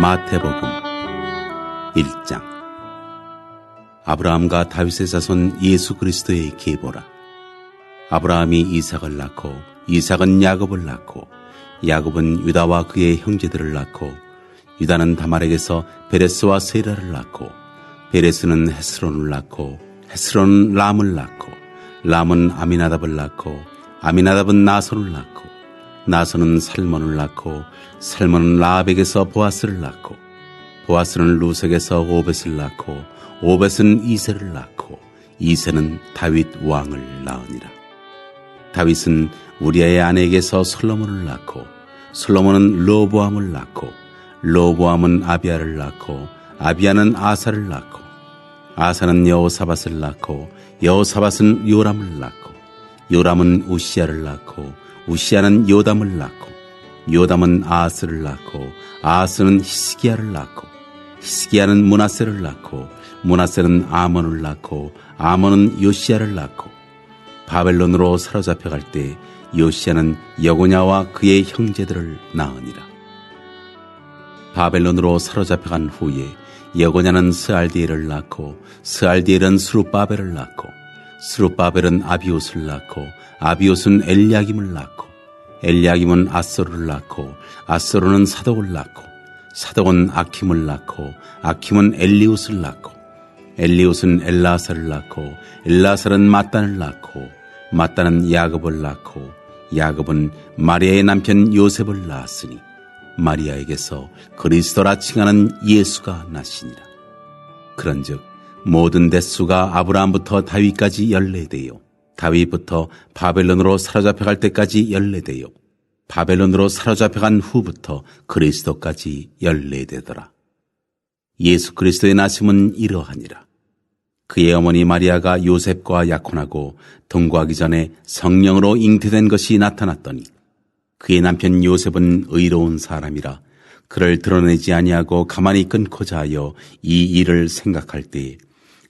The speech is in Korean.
마태복음 1장. 아브라함과 다윗의 자손 예수 그리스도의 계보라. 아브라함이 이삭을 낳고 이삭은 야곱을 낳고 야곱은 유다와 그의 형제들을 낳고 유다는 다말에게서 베레스와 세라를 낳고 베레스는 헤스론을 낳고 헤스론은 람을 낳고 람은 아미나답을 낳고 아미나답은 나손을 낳고 나손은 살몬을 낳고 살몬은 라합에게서 보아스를 낳고 보아스는 루석에서 오벳을 낳고 오벳은 이세를 낳고 이세는 다윗 왕을 낳으니라. 다윗은 우리아의 아내에게서 솔로몬을 낳고 솔로몬은 로보암을 낳고 로보암은 아비아를 낳고 아비아는 아사를 낳고 아사는 여호사밧을 낳고 여호사밧은 요람을 낳고 요람은 우시아를 낳고 우시아는 요담을 낳고 요담은 아스를 낳고 아스는 히스기야를 낳고 히스기야는 문하세를 낳고 문하세는 아몬을 낳고 아몬은 요시야를 낳고 바벨론으로 사로잡혀 갈때 요시야는 여고냐와 그의 형제들을 낳으니라. 바벨론으로 사로잡혀 간 후에 여고냐는 스알디엘을 낳고 스알디엘은 스루바벨을 낳고 스루바벨은 아비옷을 낳고 아비옷은 엘리야김을 낳고 엘리야김은 아소르를 낳고 아소르는 사독을 낳고 사독은 아킴을 낳고 아킴은 엘리웃을 낳고 엘리웃은 엘라사를 낳고 엘라사는 마단을 낳고 마단은 야곱을 낳고 야곱은 마리아의 남편 요셉을 낳았으니 마리아에게서 그리스도라 칭하는 예수가 나시니라. 그런즉 모든 대수가 아브라함부터 다윗까지 연례되요 다윗부터 바벨론으로 사로잡혀 갈 때까지 연례되요 바벨론으로 사로잡혀 간 후부터 그리스도까지 연례되더라. 예수 그리스도의 나심은 이러하니라. 그의 어머니 마리아가 요셉과 약혼하고 동거하기 전에 성령으로 잉태된 것이 나타났더니 그의 남편 요셉은 의로운 사람이라 그를 드러내지 아니하고 가만히 끊고자 하여 이 일을 생각할 때에